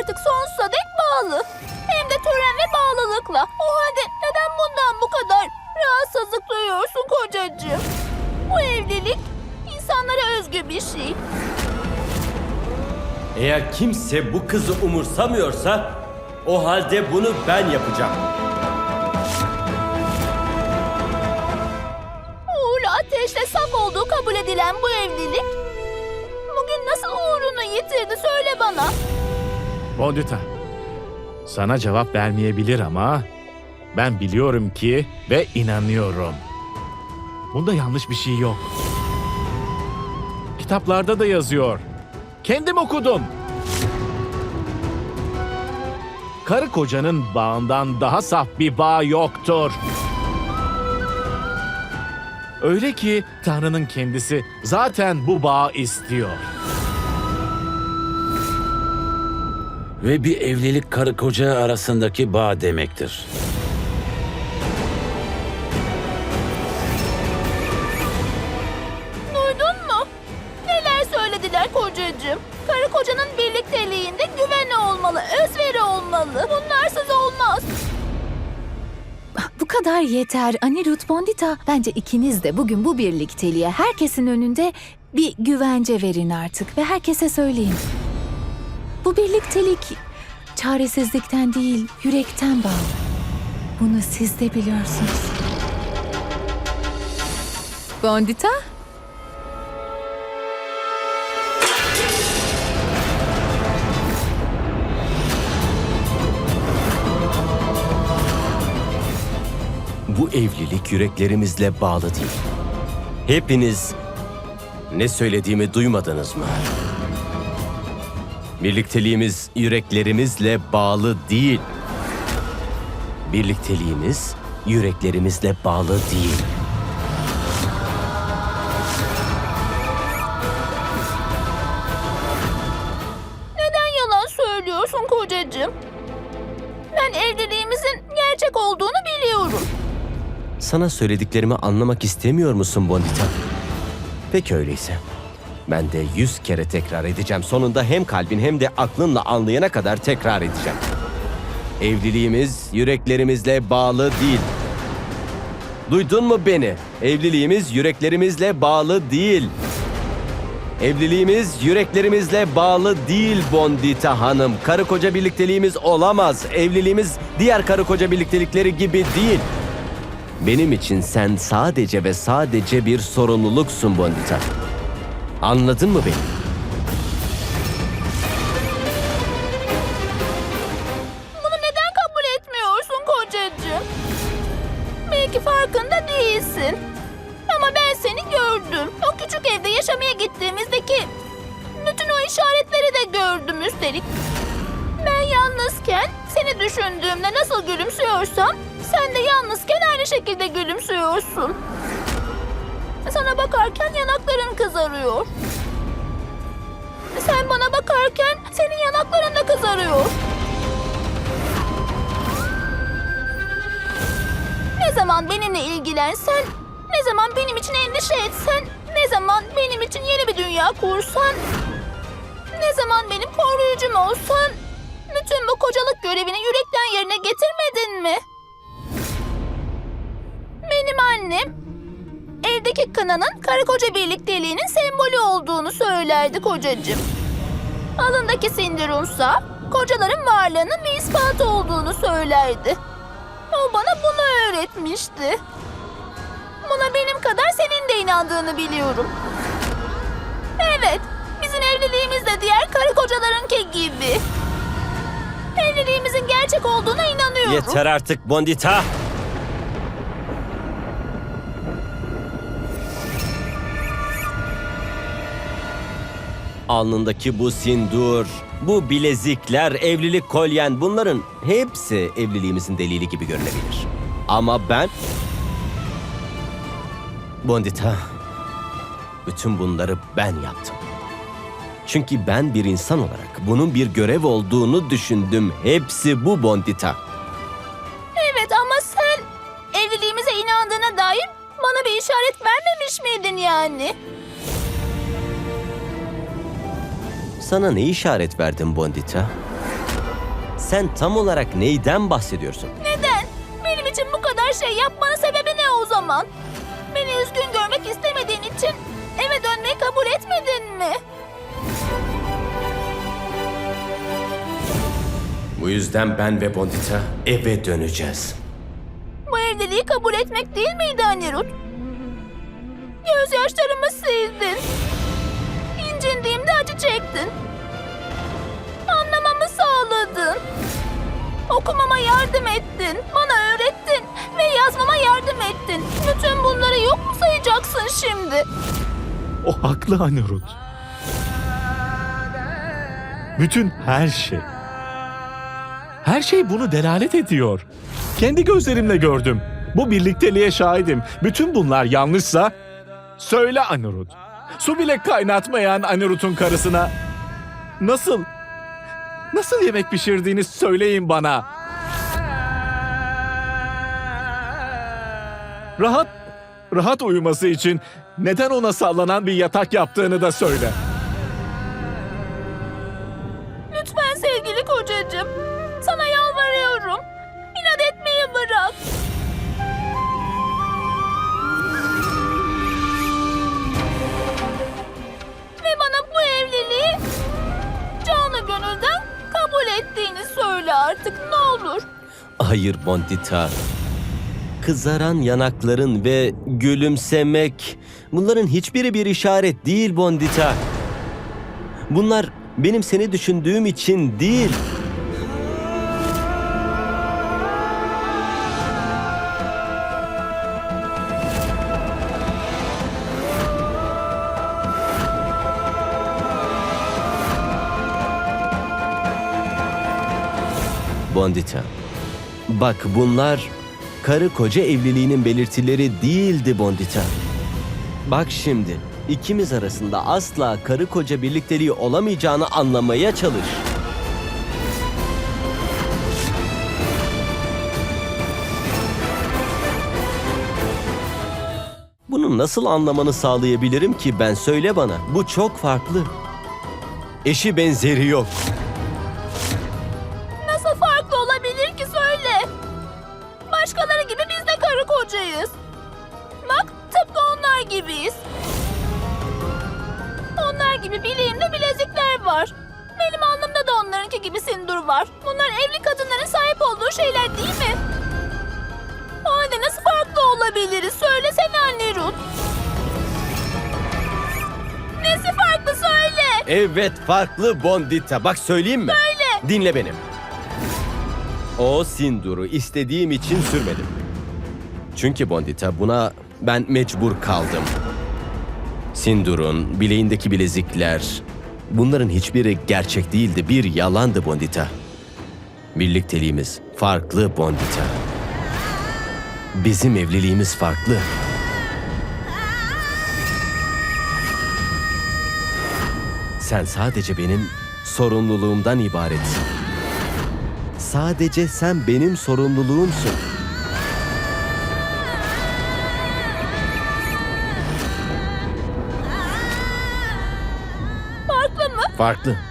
artık sonsuza dek bağlı. Hem de tören ve bağlılıkla. O halde neden bundan bu kadar rahatsızlık duyuyorsun kocacığım? Bu evlilik insanlara özgü bir şey. Eğer kimse bu kızı umursamıyorsa o halde bunu ben yapacağım. Uğurlu ateşle saf olduğu kabul edilen bu evlilik bugün nasıl uğrunu yitirdi söyle bana. Bondita, sana cevap vermeyebilir ama ben biliyorum ki ve inanıyorum. Bunda yanlış bir şey yok. Kitaplarda da yazıyor. Kendim okudum. Karı kocanın bağından daha saf bir bağ yoktur. Öyle ki Tanrı'nın kendisi zaten bu bağı istiyor. Ve bir evlilik karı koca arasındaki bağ demektir. Duydun mu? Neler söylediler kocacığım? Karı kocanın birlikteliğinde güven olmalı, özveri olmalı. Bunlarsız olmaz. Bu kadar yeter Anirudh Bondita. Bence ikiniz de bugün bu birlikteliğe herkesin önünde bir güvence verin artık ve herkese söyleyin. Bu birliktelik çaresizlikten değil, yürekten bağlı. Bunu siz de biliyorsunuz. Bondita? Bu evlilik yüreklerimizle bağlı değil. Hepiniz ne söylediğimi duymadınız mı? Birlikteliğimiz yüreklerimizle bağlı değil. Birlikteliğimiz yüreklerimizle bağlı değil. Neden yalan söylüyorsun kocacığım? Ben evliliğimizin gerçek olduğunu biliyorum. Sana söylediklerimi anlamak istemiyor musun Bondita? Peki öyleyse. Ben de yüz kere tekrar edeceğim. Sonunda hem kalbin hem de aklınla anlayana kadar tekrar edeceğim. Evliliğimiz yüreklerimizle bağlı değil. Duydun mu beni? Evliliğimiz yüreklerimizle bağlı değil. Evliliğimiz yüreklerimizle bağlı değil Bondita Hanım. Karı koca birlikteliğimiz olamaz. Evliliğimiz diğer karı koca birliktelikleri gibi değil. Benim için sen sadece ve sadece bir sorumluluksun Bondita. Anladın mı beni? Zaman benimle ilgilensen, ne zaman benim için endişe etsen, ne zaman benim için yeni bir dünya kursan, ne zaman benim koruyucum olsan, bütün bu kocalık görevini yürekten yerine getirmedin mi? Benim annem evdeki kınanın karı koca birlikteliğinin sembolü olduğunu söylerdi kocacığım. Alındaki sindirunsa kocaların varlığının bir ispatı olduğunu söylerdi. O bana bunu öğretmişti. Buna benim kadar senin de inandığını biliyorum. Evet, bizim evliliğimiz de diğer karı kocalarınki gibi. Evliliğimizin gerçek olduğuna inanıyorum. Yeter artık Bondita. Alnındaki bu sindur, bu bilezikler, evlilik kolyen bunların hepsi evliliğimizin delili gibi görünebilir. Ama ben... Bondita, bütün bunları ben yaptım. Çünkü ben bir insan olarak bunun bir görev olduğunu düşündüm. Hepsi bu Bondita. Evet ama sen evliliğimize inandığına dair bana bir işaret vermemiş miydin yani? Sana ne işaret verdim Bondita? Sen tam olarak neyden bahsediyorsun? Neden? Benim için bu kadar şey yapmanın sebebi ne o zaman? Beni üzgün görmek istemediğin için eve dönmeyi kabul etmedin mi? Bu yüzden ben ve Bondita eve döneceğiz. Bu evliliği kabul etmek değil miydi Anirud? Gözyaşlarımı sildin. İncindiğimde acı çektin. Anlamamı sağladın. Okumama yardım ettin. Bana öğrettin. Ve yazmama yardım ettin. Bütün bunları yok mu sayacaksın şimdi? O haklı Anirud. Bütün her şey. Her şey bunu delalet ediyor. Kendi gözlerimle gördüm. Bu birlikteliğe şahidim. Bütün bunlar yanlışsa söyle Anirud. Su bile kaynatmayan Anirud'un karısına nasıl nasıl yemek pişirdiğini söyleyin bana. Rahat rahat uyuması için neden ona sallanan bir yatak yaptığını da söyle. Hayır Bondita. Kızaran yanakların ve gülümsemek bunların hiçbiri bir işaret değil Bondita. Bunlar benim seni düşündüğüm için değil. Bondita. Bak bunlar karı koca evliliğinin belirtileri değildi Bondita. Bak şimdi ikimiz arasında asla karı koca birlikteliği olamayacağını anlamaya çalış. Bunu nasıl anlamanı sağlayabilirim ki ben söyle bana. Bu çok farklı. Eşi benzeri yok. Şeyler değil mi? O halde nasıl farklı olabiliriz? Söylesene anne Ruth. Nesi farklı söyle. Evet farklı Bondita. Bak söyleyeyim mi? Söyle. Dinle beni. O sinduru istediğim için sürmedim. Çünkü Bondita buna ben mecbur kaldım. Sindur'un bileğindeki bilezikler bunların hiçbiri gerçek değildi. Bir yalandı Bondita. Birlikteliğimiz farklı Bondita. Bizim evliliğimiz farklı. Sen sadece benim sorumluluğumdan ibaretsin. Sadece sen benim sorumluluğumsun. Farklı mı? Farklı.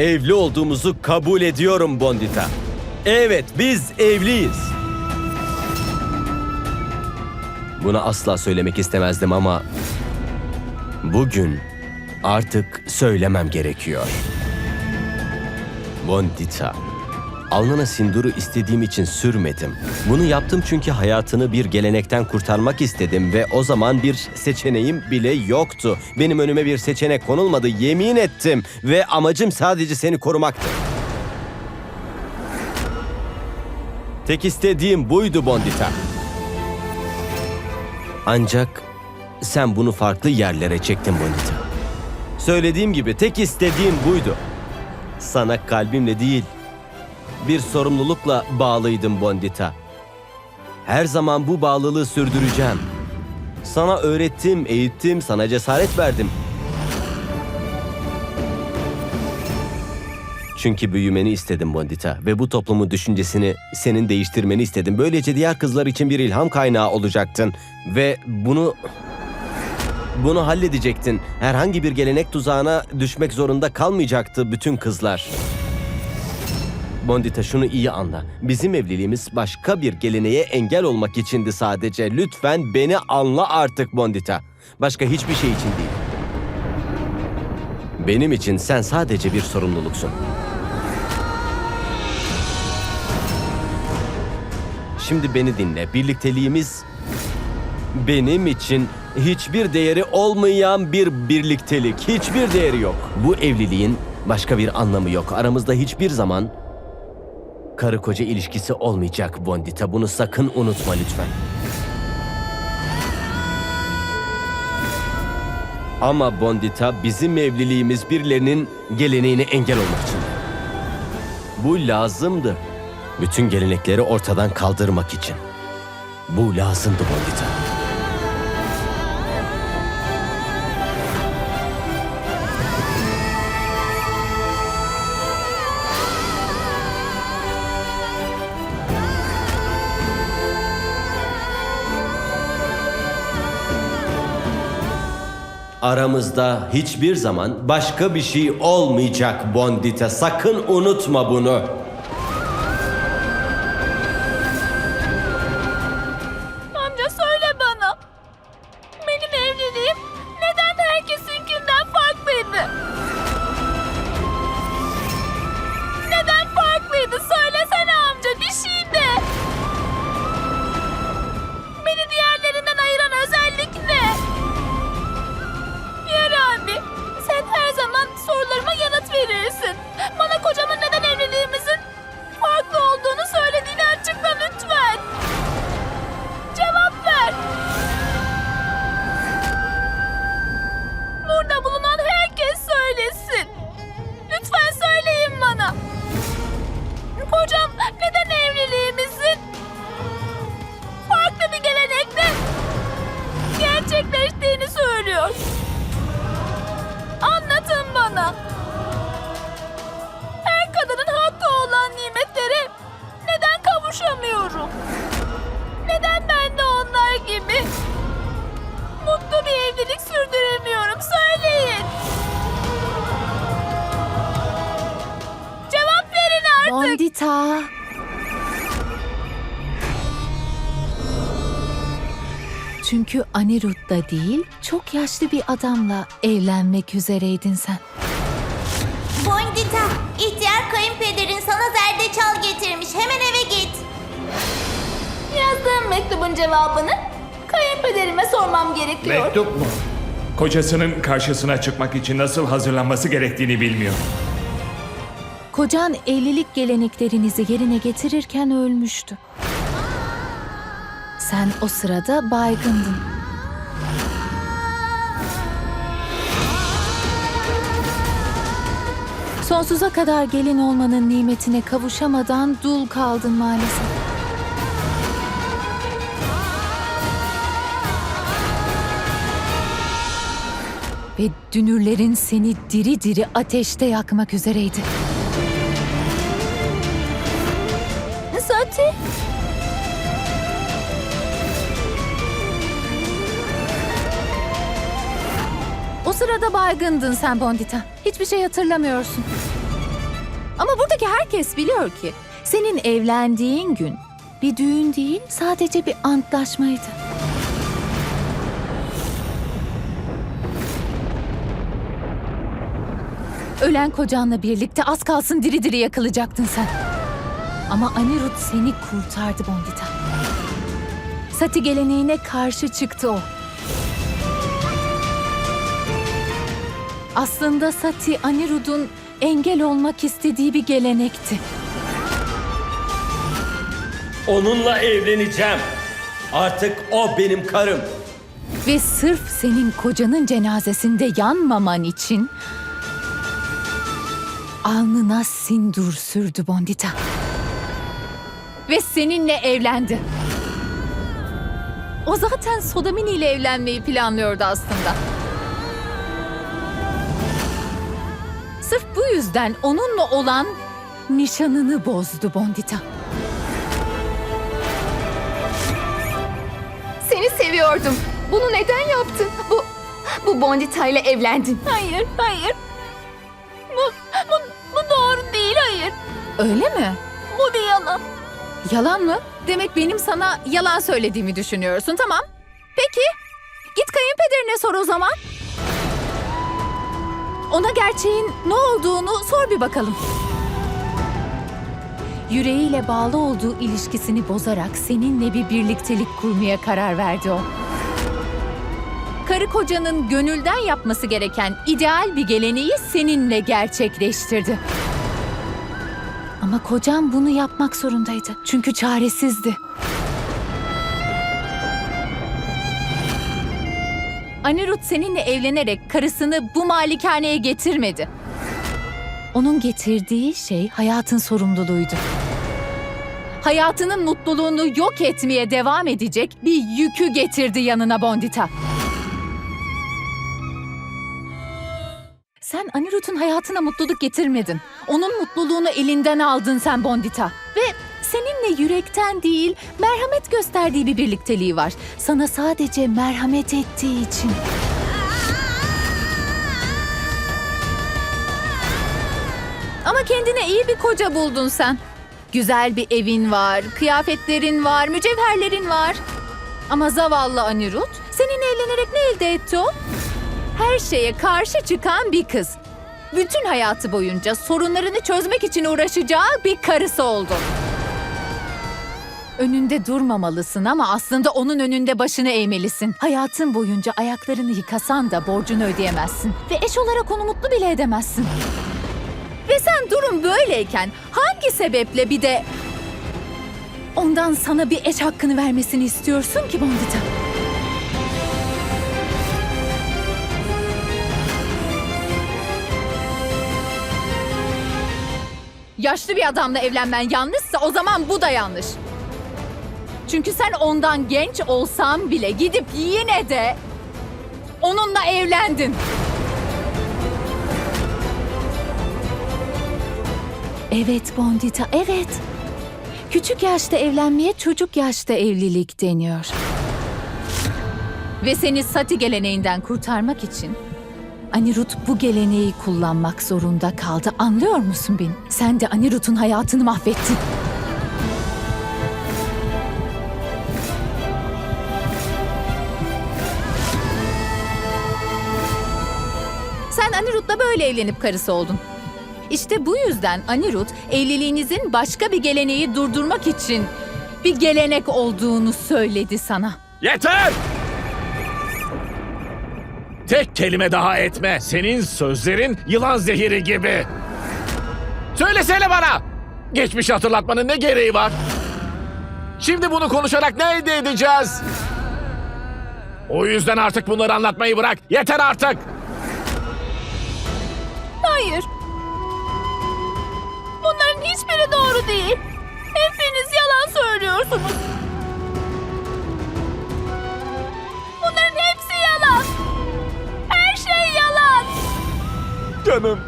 Evli olduğumuzu kabul ediyorum Bondita. Evet, biz evliyiz. Bunu asla söylemek istemezdim ama bugün artık söylemem gerekiyor. Bondita, alnına sinduru istediğim için sürmedim. Bunu yaptım çünkü hayatını bir gelenekten kurtarmak istedim ve o zaman bir seçeneğim bile yoktu. Benim önüme bir seçenek konulmadı, yemin ettim ve amacım sadece seni korumaktı. Tek istediğim buydu Bondita. Ancak sen bunu farklı yerlere çektin Bonita. Söylediğim gibi tek istediğim buydu. Sana kalbimle değil, bir sorumlulukla bağlıydım Bondita. Her zaman bu bağlılığı sürdüreceğim. Sana öğrettim, eğittim, sana cesaret verdim. Çünkü büyümeni istedim Bondita ve bu toplumun düşüncesini senin değiştirmeni istedim. Böylece diğer kızlar için bir ilham kaynağı olacaktın ve bunu bunu halledecektin. Herhangi bir gelenek tuzağına düşmek zorunda kalmayacaktı bütün kızlar. Bondita şunu iyi anla. Bizim evliliğimiz başka bir geleneğe engel olmak içindi sadece. Lütfen beni anla artık Bondita. Başka hiçbir şey için değil. Benim için sen sadece bir sorumluluksun. Şimdi beni dinle. Birlikteliğimiz benim için hiçbir değeri olmayan bir birliktelik. Hiçbir değeri yok. Bu evliliğin başka bir anlamı yok. Aramızda hiçbir zaman karı koca ilişkisi olmayacak Bondita. Bunu sakın unutma lütfen. Ama Bondita bizim evliliğimiz birilerinin geleneğine engel olmak için. Bu lazımdı. Bütün gelenekleri ortadan kaldırmak için. Bu lazımdı Bondita. Aramızda hiçbir zaman başka bir şey olmayacak Bondita. Sakın unutma bunu. Çünkü Anirud'da değil, çok yaşlı bir adamla evlenmek üzereydin sen. Bondita, ihtiyar kayınpederin sana zerdeçal getirmiş. Hemen eve git. Yazdığım mektubun cevabını kayınpederime sormam gerekiyor. Mektup mu? Kocasının karşısına çıkmak için nasıl hazırlanması gerektiğini bilmiyor. Kocan evlilik geleneklerinizi yerine getirirken ölmüştü. Sen o sırada baygındın. Sonsuza kadar gelin olmanın nimetine kavuşamadan dul kaldın maalesef. Ve dünürlerin seni diri diri ateşte yakmak üzereydi. O sırada baygındın sen Bondita. Hiçbir şey hatırlamıyorsun. Ama buradaki herkes biliyor ki senin evlendiğin gün bir düğün değil sadece bir antlaşmaydı. Ölen kocanla birlikte az kalsın diri diri yakılacaktın sen. Ama Anirudh seni kurtardı Bondita. Sati geleneğine karşı çıktı o. Aslında Sati Anirudh'un engel olmak istediği bir gelenekti. Onunla evleneceğim. Artık o benim karım. Ve sırf senin kocanın cenazesinde yanmaman için alnına sindur sürdü Bondita. Ve seninle evlendi. O zaten Sodamini ile evlenmeyi planlıyordu aslında. Sırf bu yüzden onunla olan nişanını bozdu Bondita. Seni seviyordum. Bunu neden yaptın? Bu bu Bondita ile evlendin. Hayır, hayır. Bu, bu, bu doğru değil, hayır. Öyle mi? Bu bir yalan. Yalan mı? Demek benim sana yalan söylediğimi düşünüyorsun. Tamam. Peki. Git kayınpederine sor o zaman. Ona gerçeğin ne olduğunu sor bir bakalım. Yüreğiyle bağlı olduğu ilişkisini bozarak seninle bir birliktelik kurmaya karar verdi o. Karı kocanın gönülden yapması gereken ideal bir geleneği seninle gerçekleştirdi. Ama kocam bunu yapmak zorundaydı. Çünkü çaresizdi. Anirudh seninle evlenerek karısını bu malikaneye getirmedi. Onun getirdiği şey hayatın sorumluluğuydu. Hayatının mutluluğunu yok etmeye devam edecek bir yükü getirdi yanına Bondita. Sen Anirudh'un hayatına mutluluk getirmedin. Onun mutluluğunu elinden aldın sen Bondita. Ve yürekten değil, merhamet gösterdiği bir birlikteliği var. Sana sadece merhamet ettiği için. Ama kendine iyi bir koca buldun sen. Güzel bir evin var, kıyafetlerin var, mücevherlerin var. Ama zavallı Anirudh seninle evlenerek ne elde etti o? her şeye karşı çıkan bir kız. Bütün hayatı boyunca sorunlarını çözmek için uğraşacağı bir karısı oldu. Önünde durmamalısın ama aslında onun önünde başını eğmelisin. Hayatın boyunca ayaklarını yıkasan da borcunu ödeyemezsin. Ve eş olarak onu mutlu bile edemezsin. Ve sen durum böyleyken hangi sebeple bir de ondan sana bir eş hakkını vermesini istiyorsun ki Bondita? Yaşlı bir adamla evlenmen yanlışsa o zaman bu da yanlış. Çünkü sen ondan genç olsan bile gidip yine de onunla evlendin. Evet Bondita, evet. Küçük yaşta evlenmeye çocuk yaşta evlilik deniyor. Ve seni Sati geleneğinden kurtarmak için Anirudh bu geleneği kullanmak zorunda kaldı. Anlıyor musun beni? Sen de Anirudh'un hayatını mahvettin. Böyle evlenip karısı oldun. İşte bu yüzden Anirudh evliliğinizin başka bir geleneği durdurmak için bir gelenek olduğunu söyledi sana. Yeter! Tek kelime daha etme. Senin sözlerin yılan zehiri gibi. Söylesene bana. Geçmişi hatırlatmanın ne gereği var? Şimdi bunu konuşarak ne elde edeceğiz? O yüzden artık bunları anlatmayı bırak. Yeter artık. Hayır. Bunların hiçbiri doğru değil. Hepiniz yalan söylüyorsunuz. Bunların hepsi yalan. Her şey yalan. Canım.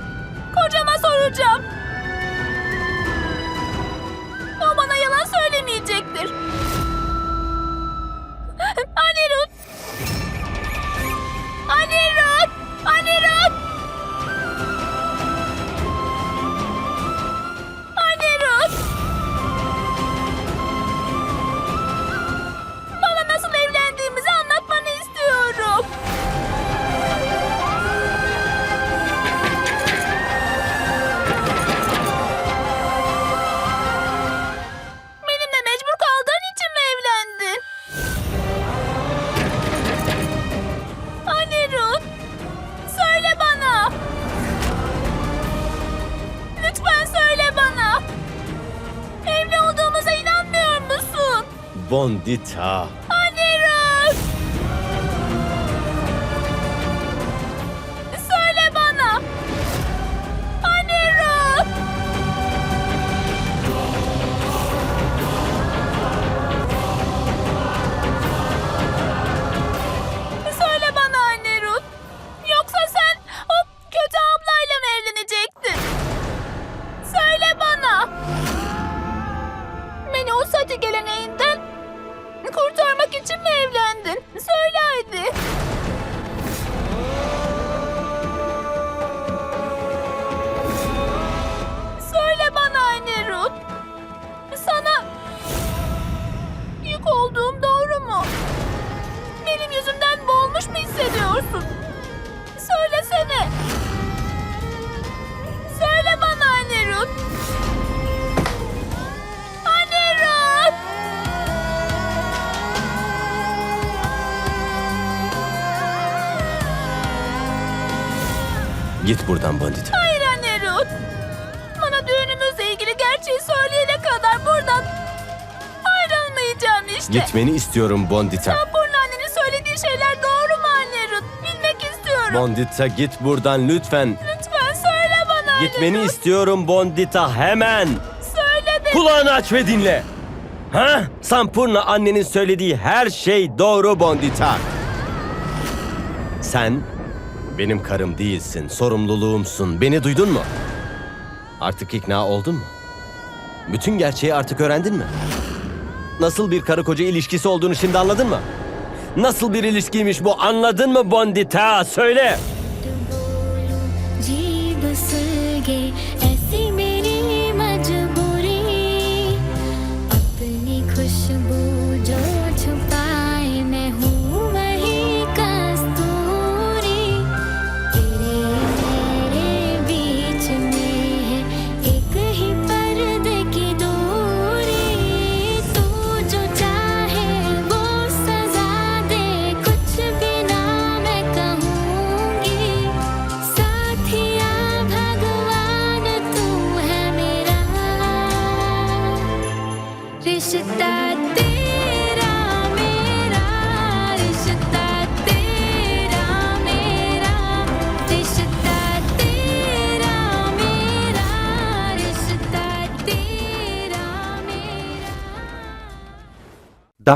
Kocama soracağım. O bana yalan söylemeyecektir. Anirudh. İnanmıyor musun? Git buradan Bondita. Hayır anne Ruth. Bana düğünümüzle ilgili gerçeği söyleyene kadar buradan ayrılmayacağım işte. Gitmeni istiyorum Bondita. Burnu annenin söylediği şeyler doğru mu anne Ruth? Bilmek istiyorum. Bondita git buradan lütfen. Lütfen söyle bana anne Gitmeni Ruth. istiyorum Bondita hemen. Söyle de. Kulağını aç ve dinle. Ha? Sampurna annenin söylediği her şey doğru Bondita. Sen benim karım değilsin, sorumluluğumsun. Beni duydun mu? Artık ikna oldun mu? Bütün gerçeği artık öğrendin mi? Nasıl bir karı koca ilişkisi olduğunu şimdi anladın mı? Nasıl bir ilişkiymiş bu anladın mı Bondita? Söyle.